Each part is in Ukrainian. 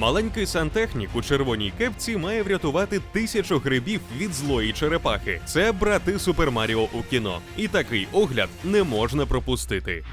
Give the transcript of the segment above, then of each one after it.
Маленький сантехнік у червоній кепці має врятувати тисячу грибів від злої черепахи. Це брати Супер Маріо у кіно. І такий огляд не можна пропустити.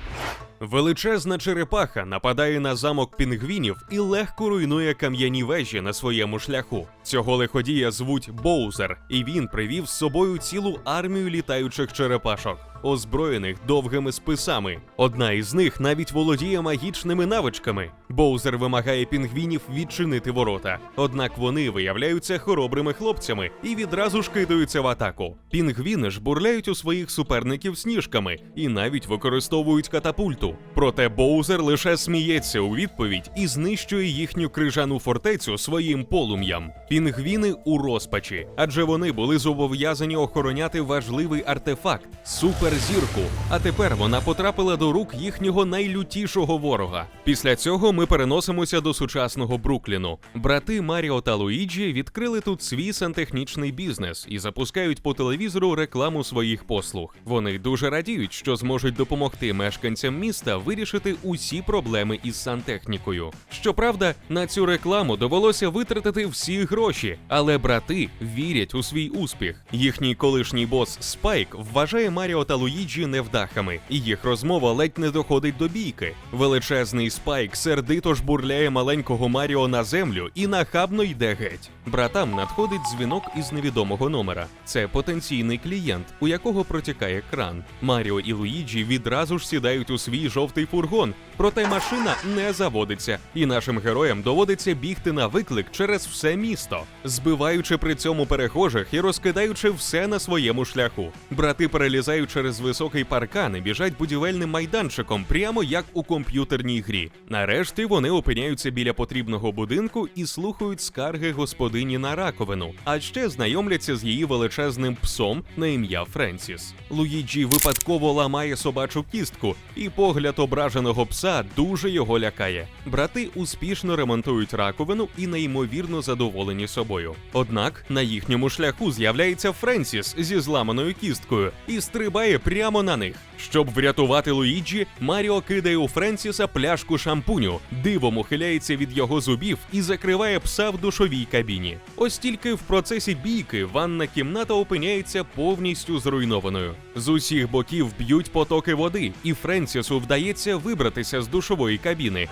Величезна черепаха нападає на замок пінгвінів і легко руйнує кам'яні вежі на своєму шляху. Цього лиходія звуть Боузер, і він привів з собою цілу армію літаючих черепашок, озброєних довгими списами. Одна із них навіть володіє магічними навичками. Боузер вимагає пінгвінів відчинити ворота. Однак вони виявляються хоробрими хлопцями і відразу ж кидаються в атаку. Пінгвіни ж бурляють у своїх суперників сніжками і навіть використовують катапульту. Проте Боузер лише сміється у відповідь і знищує їхню крижану фортецю своїм полум'ям. Пінгвіни у розпачі, адже вони були зобов'язані охороняти важливий артефакт суперзірку. А тепер вона потрапила до рук їхнього найлютішого ворога. Після цього ми переносимося до сучасного Брукліну. Брати Маріо та Луїджі відкрили тут свій сантехнічний бізнес і запускають по телевізору рекламу своїх послуг. Вони дуже радіють, що зможуть допомогти мешканцям міста вирішити усі проблеми із сантехнікою. Щоправда, на цю рекламу довелося витратити всі гроші, але брати вірять у свій успіх. Їхній колишній бос Спайк вважає Маріо та Луїджі невдахами, і їх розмова ледь не доходить до бійки. Величезний Спайк сердито жбурляє маленького Маріо на землю і нахабно йде геть. Братам надходить дзвінок із невідомого номера. Це потенційний клієнт, у якого протікає кран. Маріо і Луїджі відразу ж сідають у свій жовтий фургон, проте машина не заводиться, і нашим героям доводиться бігти на виклик через все місто, збиваючи при цьому перехожих і розкидаючи все на своєму шляху. Брати перелізають через високий паркан і біжать будівельним майданчиком, прямо як у комп'ютерній грі. Нарешті вони опиняються біля потрібного будинку і слухають скарги господині на раковину, а ще знайомляться з її величезним псом на ім'я Френсіс. Луїджі випадково ламає собачу кістку, і погляд ображеного пса дуже його лякає. Брати успішно ремонтують раковину і неймовірно задоволені собою. Однак на їхньому шляху з'являється Френсіс зі зламаною кісткою і стрибає прямо на них. Щоб врятувати Луїджі, Маріо кидає у Френсіса пляшку шампуню, дивом ухиляється від його зубів і закриває пса в душовій кабіні. Ось тільки в процесі бійки ванна кімната опиняється повністю зруйнованою. З усіх боків б'ють потоки води, і Френсісу вдається вибратися з душової кабіни.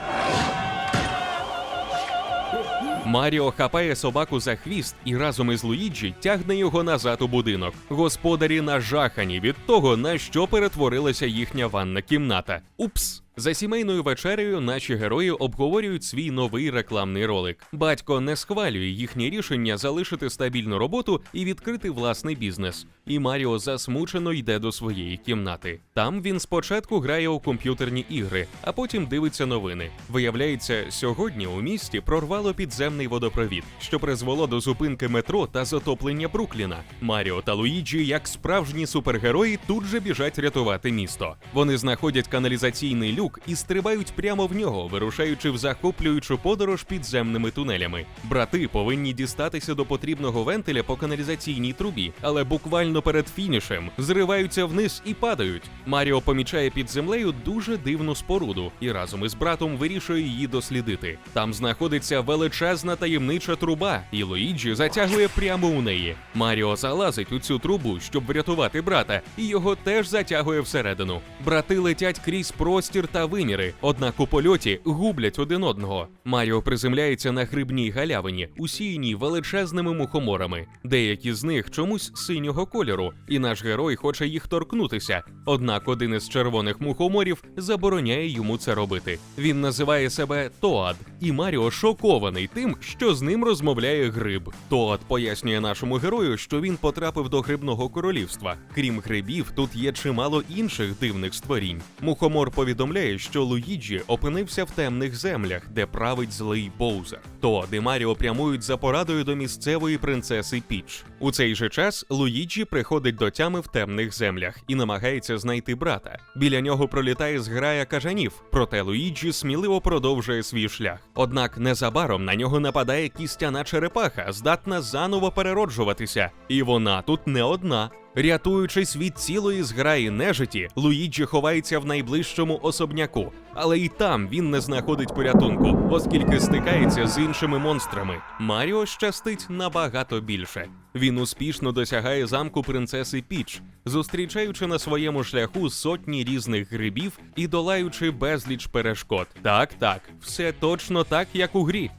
Маріо хапає собаку за хвіст і разом із Луїджі тягне його назад у будинок. Господарі нажахані від того, на що перетворилася їхня ванна кімната. Упс! За сімейною вечерею наші герої обговорюють свій новий рекламний ролик. Батько не схвалює їхнє рішення залишити стабільну роботу і відкрити власний бізнес. І Маріо засмучено йде до своєї кімнати. Там він спочатку грає у комп'ютерні ігри, а потім дивиться новини. Виявляється, сьогодні у місті прорвало підземний водопровід, що призвело до зупинки метро та затоплення Брукліна. Маріо та Луїджі, як справжні супергерої, тут же біжать рятувати місто. Вони знаходять каналізаційний люк і стрибають прямо в нього, вирушаючи в захоплюючу подорож підземними тунелями. Брати повинні дістатися до потрібного вентиля по каналізаційній трубі, але буквально перед фінішем зриваються вниз і падають. Маріо помічає під землею дуже дивну споруду і разом із братом вирішує її дослідити. Там знаходиться величезна таємнича труба, і Луїджі затягує прямо у неї. Маріо залазить у цю трубу, щоб врятувати брата, і його теж затягує всередину. Брати летять крізь простір та виміри, однак у польоті гублять один одного. Маріо приземляється на грибній галявині, усіяній величезними мухоморами. Деякі з них чомусь синього кольору, і наш герой хоче їх торкнутися. Однак один із червоних мухоморів забороняє йому це робити. Він називає себе Тоад, і Маріо шокований тим, що з ним розмовляє гриб. Тоад пояснює нашому герою, що він потрапив до грибного королівства. Крім грибів, тут є чимало інших дивних створінь. Мухомор повідомляє, що Луїджі опинився в темних землях, де править злий Боузер. Тоад і Маріо прямують за порадою до місцевої принцеси Піч. У цей же час Луїджі приходить до тями в темних землях і намагається знайти брата. Біля нього пролітає зграя кажанів, проте Луїджі сміливо продовжує свій шлях. Однак незабаром на нього нападає кістяна черепаха, здатна заново перероджуватися. І вона тут не одна. Рятуючись від цілої зграї нежиті, Луїджі ховається в найближчому особняку, але і там він не знаходить порятунку, оскільки стикається з іншими монстрами. Маріо щастить набагато більше. Він успішно досягає замку принцеси Піч, зустрічаючи на своєму шляху сотні різних грибів і долаючи безліч перешкод. Так, так, все точно так, як у грі.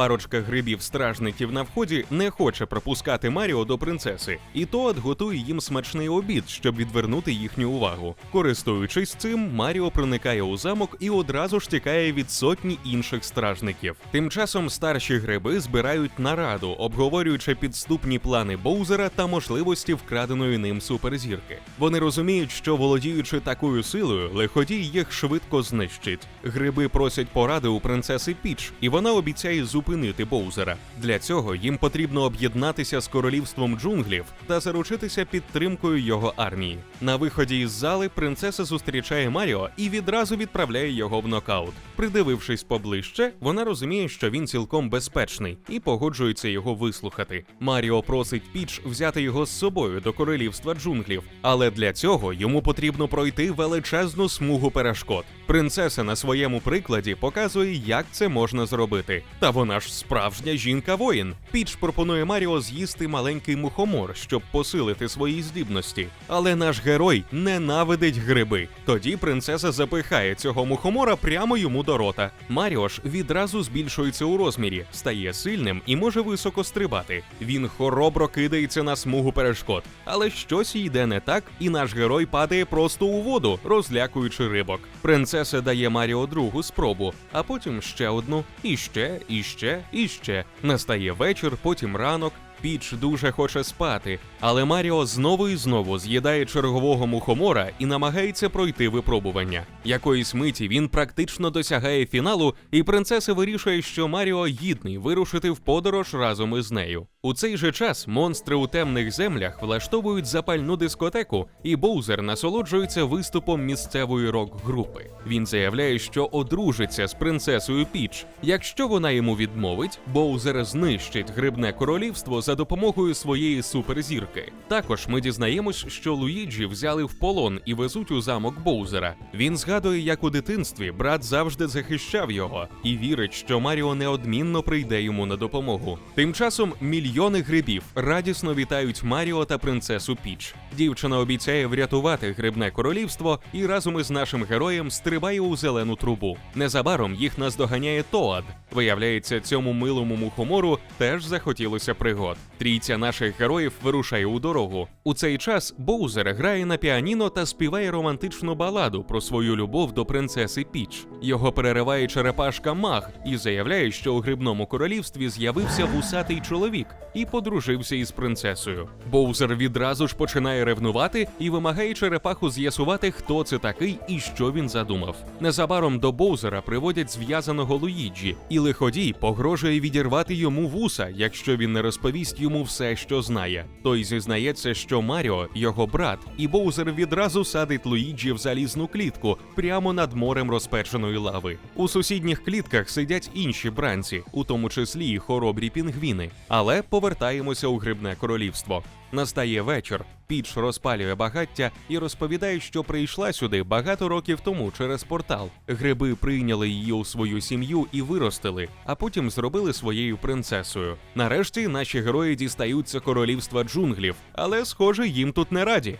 Парочка грибів-стражників на вході не хоче пропускати Маріо до принцеси, і Тоад готує їм смачний обід, щоб відвернути їхню увагу. Користуючись цим, Маріо проникає у замок і одразу ж тікає від сотні інших стражників. Тим часом старші гриби збирають нараду, обговорюючи підступні плани Боузера та можливості вкраденої ним суперзірки. Вони розуміють, що володіючи такою силою, лиходій їх швидко знищить. Гриби просять поради у принцеси Піч, і вона обіцяє зупинити Боузера. Для цього їм потрібно об'єднатися з королівством джунглів та заручитися підтримкою його армії. На виході із зали принцеса зустрічає Маріо і відразу відправляє його в нокаут. Придивившись поближче, вона розуміє, що він цілком безпечний і погоджується його вислухати. Маріо просить Піч взяти його з собою до королівства джунглів, але для цього йому потрібно пройти величезну смугу перешкод. Принцеса на своєму прикладі показує, як це можна зробити. Та вона ж справжня жінка-воїн. Піч пропонує Маріо з'їсти маленький мухомор, щоб посилити свої здібності. Але наш герой ненавидить гриби. Тоді принцеса запихає цього мухомора прямо йому до рота. Маріо ж відразу збільшується у розмірі, стає сильним і може високо стрибати. Він хоробро кидається на смугу перешкод, але щось йде не так, і наш герой падає просто у воду, розлякуючи рибок. Принцеса дає Маріо другу спробу, а потім ще одну, і ще, і ще, і ще. Настає вечір, потім ранок. Піч дуже хоче спати, але Маріо знову і знову з'їдає чергового мухомора і намагається пройти випробування. Якоїсь миті він практично досягає фіналу, і принцеса вирішує, що Маріо гідний вирушити в подорож разом із нею. У цей же час монстри у темних землях влаштовують запальну дискотеку, і Боузер насолоджується виступом місцевої рок-групи. Він заявляє, що одружиться з принцесою Піч. Якщо вона йому відмовить, Боузер знищить грибне королівство за допомогою своєї суперзірки. Також ми дізнаємось, що Луїджі взяли в полон і везуть у замок Боузера. Він згадує, як у дитинстві брат завжди захищав його і вірить, що Маріо неодмінно прийде йому на допомогу. Тим часом мільйони грибів радісно вітають Маріо та принцесу Піч. Дівчина обіцяє врятувати грибне королівство і разом із нашим героєм стрибає у зелену трубу. Незабаром їх наздоганяє Тоад. Виявляється, цьому милому мухомору теж захотілося пригод. Трійця наших героїв вирушає у дорогу. У цей час Боузер грає на піаніно та співає романтичну баладу про свою любов до принцеси Піч. Його перериває черепашка Маг і заявляє, що у грибному королівстві з'явився вусатий чоловік і подружився із принцесою. Боузер відразу ж починає ревнувати і вимагає черепаху з'ясувати, хто це такий і що він задумав. Незабаром до Боузера приводять зв'язаного Луїджі, і лиходій погрожує відірвати йому вуса, якщо він не розповість йому все, що знає. Той зізнається, що Маріо його брат, і Боузер відразу садить Луїджі в залізну клітку прямо над морем розпеченої лави. У сусідніх клітках сидять інші бранці, у тому числі й хоробрі пінгвіни. Але повертаємося у грибне королівство. Настає вечір. Піч розпалює багаття і розповідає, що прийшла сюди багато років тому через портал. Гриби прийняли її у свою сім'ю і виростили, а потім зробили своєю принцесою. Нарешті наші герої дістаються королівства джунглів, але, схоже, їм тут не раді.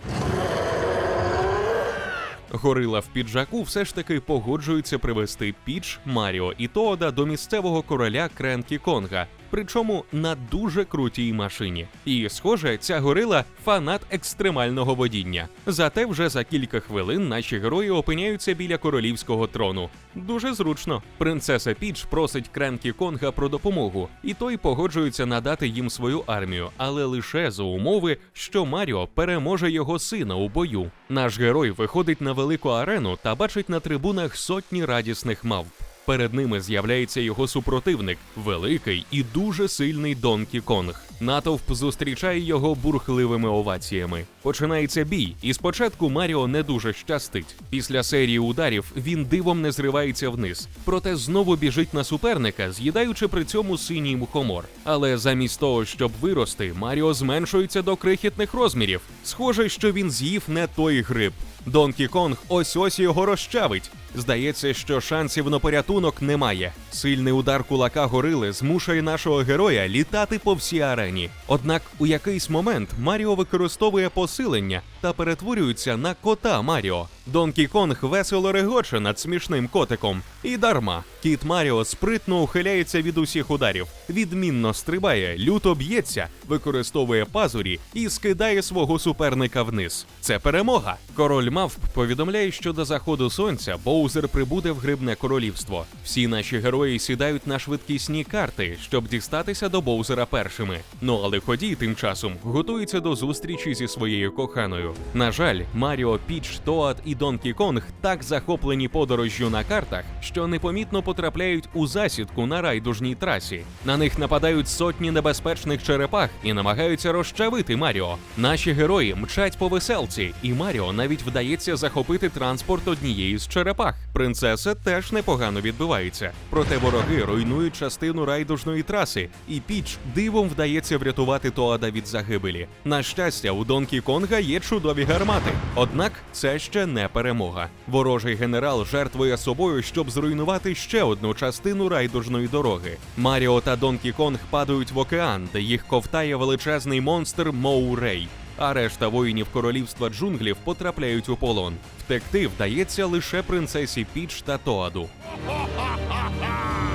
Горила в піджаку все ж таки погоджується привезти Піч, Маріо і Тоода до місцевого короля Кренкі Конга, причому на дуже крутій машині. І, схоже, ця горила фанат екстремального водіння. Зате вже за кілька хвилин наші герої опиняються біля королівського трону. Дуже зручно. Принцеса Піч просить Кренкі Конга про допомогу, і той погоджується надати їм свою армію, але лише за умови, що Маріо переможе його сина у бою. Наш герой виходить на велику арену та бачить на трибунах сотні радісних мавп. Перед ними з'являється його супротивник, великий і дуже сильний Донкі Конг. Натовп зустрічає його бурхливими оваціями. Починається бій, і спочатку Маріо не дуже щастить. Після серії ударів він дивом не зривається вниз, проте знову біжить на суперника, з'їдаючи при цьому синій мухомор. Але замість того, щоб вирости, Маріо зменшується до крихітних розмірів. Схоже, що він з'їв не той гриб. Донкі Конг ось ось його розчавить. Здається, що шансів на порятунок немає. Сильний удар кулака горили змушує нашого героя літати по всій арені. Однак у якийсь момент Маріо використовує посилення та перетворюється на кота Маріо. Донкі Конг весело регоче над смішним котиком. І дарма. Кіт Маріо спритно ухиляється від усіх ударів, відмінно стрибає, люто б'ється, використовує пазурі і скидає свого суперника вниз. Це перемога. Король мавп повідомляє, що до заходу сонця Боузер прибуде в грибне королівство. Всі наші герої сідають на швидкісні карти, щоб дістатися до Боузера першими. Ну але ходій тим часом готується до зустрічі зі своєю коханою. На жаль, Маріо, Піч, Тоад і Донкі Конг так захоплені подорожжю на картах, що непомітно потрапляють у засідку на райдужній трасі. На них нападають сотні небезпечних черепах і намагаються розчавити Маріо. Наші герої мчать по веселці, і Маріо навіть вдається захопити транспорт однієї з черепах. Принцеса теж непогано відбивається. Проте вороги руйнують частину райдужної траси, і Піч дивом вдається врятувати Тоада від загибелі. На щастя, у Донкі Конга є чудові гармати. Однак це ще не перемога. Ворожий генерал жертвує собою, щоб зруйнувати ще одну частину райдужної дороги. Маріо та Донкі Конг падають в океан, де їх ковтає величезний монстр Моу Рей. А решта воїнів королівства джунглів потрапляють у полон. Втекти вдається лише принцесі Піч та Тоаду.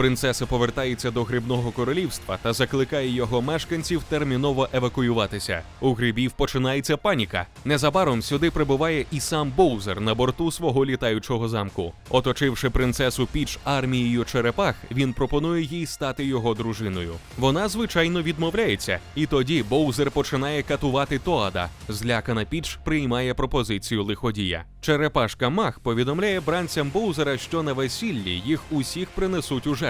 Принцеса повертається до грибного королівства та закликає його мешканців терміново евакуюватися. У грибів починається паніка. Незабаром сюди прибуває і сам Боузер на борту свого літаючого замку. Оточивши принцесу Піч армією черепах, він пропонує їй стати його дружиною. Вона звичайно відмовляється, і тоді Боузер починає катувати Тоада. Злякана Піч приймає пропозицію лиходія. Черепашка Мах повідомляє бранцям Боузера, що на весіллі їх усіх принесуть у жертву.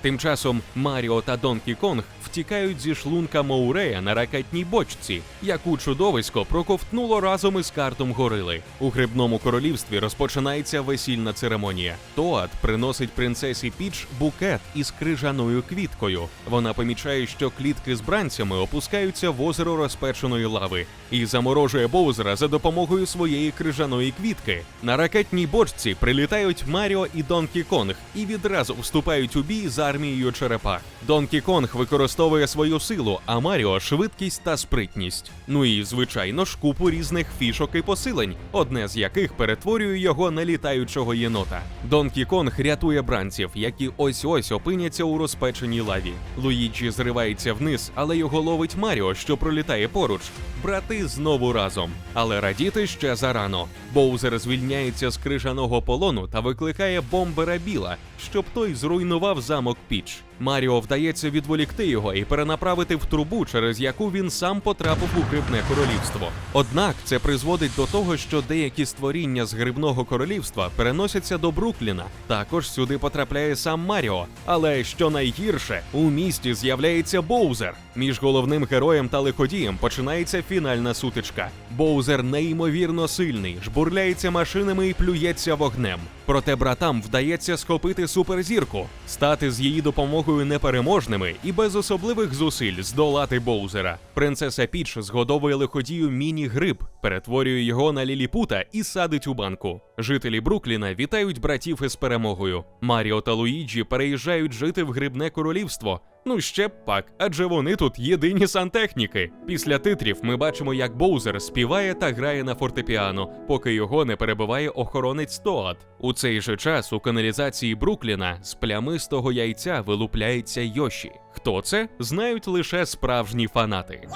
Тим часом Маріо та Донкі Конг втікають зі шлунка Моурея на ракетній бочці, яку чудовисько проковтнуло разом із картом горили. У грибному королівстві розпочинається весільна церемонія. Тоад приносить принцесі Піч букет із крижаною квіткою. Вона помічає, що клітки з бранцями опускаються в озеро розпеченої лави і заморожує Боузера за допомогою своєї крижаної квітки. На ракетній бочці прилітають Маріо і Донкі Конг і відразу вступають у бій з армією черепах. Донкі Конг використовує свою силу, а Маріо швидкість та спритність. Ну і звичайно ж купу різних фішок і посилень, одне з яких перетворює його на літаючого єнота. Донкі Конг рятує бранців, які ось ось опиняться у розпеченій лаві. Луїджі зривається вниз, але його ловить Маріо, що пролітає поруч. Брати знову разом, але радіти ще зарано. Боузер звільняється з крижаного полону та викликає бомбера Біла, щоб той зруйнував замок Піч. Маріо вдається відволікти його і перенаправити в трубу, через яку він сам потрапив у грибне королівство. Однак це призводить до того, що деякі створіння з грибного королівства переносяться до Брукліна. Також сюди потрапляє сам Маріо. Але що найгірше, у місті з'являється Боузер. Між головним героєм та лиходієм починається фінальна сутичка. Боузер неймовірно сильний, жбурляється машинами і плюється вогнем. Проте братам вдається схопити суперзірку, стати з її допомогою непереможними і без особливих зусиль здолати Боузера. Принцеса Піч згодовує лиходію міні-гриб, перетворює його на ліліпута і садить у банку. Жителі Брукліна вітають братів із перемогою. Маріо та Луїджі переїжджають жити в грибне королівство. Ну ще б пак, адже вони тут єдині сантехніки. Після титрів ми бачимо, як Боузер співає та грає на фортепіано, поки його не перебиває охоронець Тоад. У цей же час у каналізації Брукліна з плямистого яйця вилупляється Йоші. Хто це? Знають лише справжні фанати.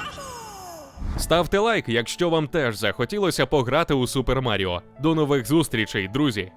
Ставте лайк, якщо вам теж захотілося пограти у Супер Маріо. До нових зустрічей, друзі!